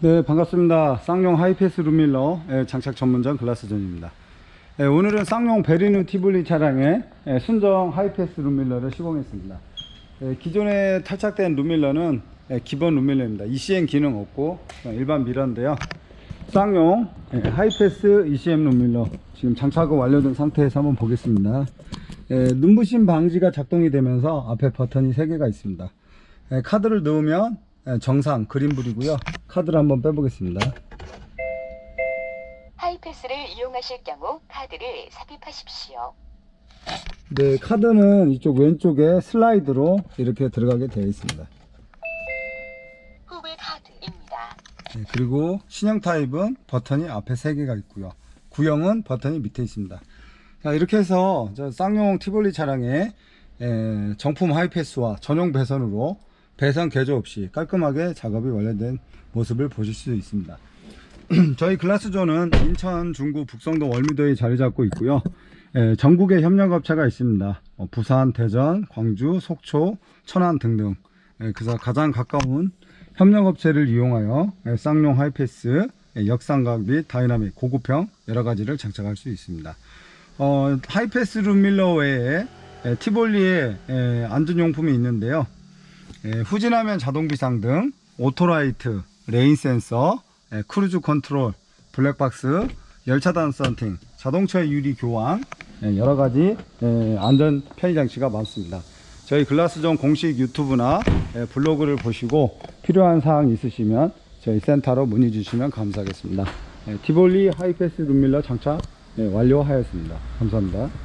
네 반갑습니다. 쌍용 하이패스 룸밀러 예, 장착 전문점 글라스존입니다. 예, 오늘은 쌍용 베리누 티블리 차량의 예, 순정 하이패스 룸밀러를 시공했습니다. 예, 기존에 탈착된 룸밀러는 예, 기본 룸밀러입니다. ECM 기능 없고 일반 미러인데요. 쌍용 예, 하이패스 ECM 룸밀러 지금 장착은 완료된 상태에서 한번 보겠습니다. 예, 눈부심 방지가 작동이 되면서 앞에 버튼이 3개가 있습니다. 예, 카드를 넣으면 예, 정상 그린불이고요 카드를 한번 빼보겠습니다 하이패스를 이용하실 경우 카드를 삽입하십시오. 네 카드는 이쪽 왼쪽에 슬라이드로 이렇게 들어가게 되어 있습니다 후불 카드입니다. 네, 그리고 신형 타입은 버튼이 앞에 3개가 있고요 구형은 버튼이 밑에 있습니다 자 이렇게 해서 저 쌍용 티볼리 차량의 에, 정품 하이패스와 전용 배선으로 배선 개조 없이 깔끔하게 작업이 완료된 모습을 보실 수 있습니다. 저희 글라스존은 인천 중구 북성동 월미도에 자리 잡고 있고요. 에, 전국에 협력업체가 있습니다. 어, 부산 대전 광주 속초 천안 등등. 에, 그래서 가장 가까운 협력업체를 이용하여 에, 쌍용 하이패스 에, 역삼각 및 다이나믹 고급형 여러 가지를 장착할 수 있습니다. 어, 하이패스 룸밀러 외에 에, 티볼리에 에, 안전용품이 있는데요. 에, 후진하면 자동 비상등, 오토라이트, 레인 센서, 에, 크루즈 컨트롤, 블랙박스, 열차단 썬팅, 자동차 유리 교환, 에, 여러 가지 에, 안전 편의 장치가 많습니다. 저희 글라스존 공식 유튜브나 에, 블로그를 보시고 필요한 사항 있으시면 저희 센터로 문의 주시면 감사하겠습니다. 에, 티볼리 하이패스 룸밀러 장착 에, 완료하였습니다. 감사합니다.